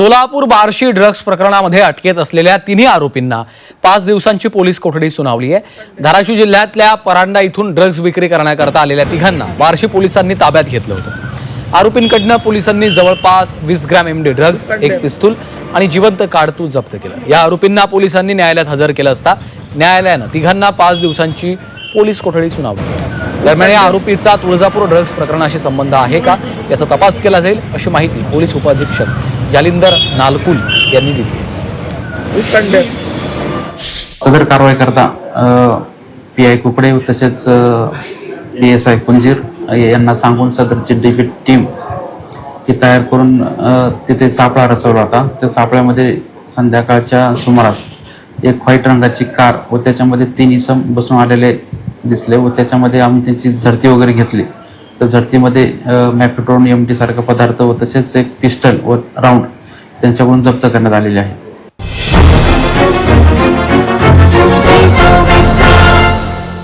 Solapur Barshi drugs प्रकरणामध्ये अटकेत असलेल्या तिन्ही आरोपींना पाच दिवसांची पोलीस कोठडी सुनावली आहे. धाराशिव जिल्ह्यातल्या परांडा इथून ड्रग्ज विक्री करण्याकरता आलेल्या तिघांना बार्शी पोलिसांनी ताब्यात घेतलं होतं. आरोपींकडनं पोलिसांनी जवळपास वीस ग्रॅम एमडी ड्रग्ज एक पिस्तूल आणि जिवंत काडतूस जप्त केलं. या आरोपींना पोलिसांनी न्यायालयात हजर केलं असता न्यायालयानं तिघांना पाच दिवसांची पोलीस कोठडी सुनावली. दरम्यान या आरोपीचा तुळजापूर ड्रग्ज प्रकरणाशी संबंध आहे का? याचा तपास केला जाईल अशी माहिती पोलीस उपाधीक्षक जालिंदर नालकुल यांनी दिली. सदर कारवाई करता पी आय कुकडे तसेच पी एस आय कुंजीर यांना सांगून सदरची डिफिट टीम ही तयार करून तिथे सापळा रचवला होता. त्या सापळ्यामध्ये संध्याकाळच्या सुमारास एक व्हाईट रंगाची कार व त्याच्यामध्ये तीन इसम बसून आलेले दिसले व त्याच्यामध्ये आम्ही त्यांची झडती वगैरे घेतली. तर झडतीमध्ये मॅक्रोट्रॉन एम टी सारखा पदार्थ व तसेच एक पिस्टल व राऊंड त्यांच्याकडून जप्त करण्यात आलेले आहे.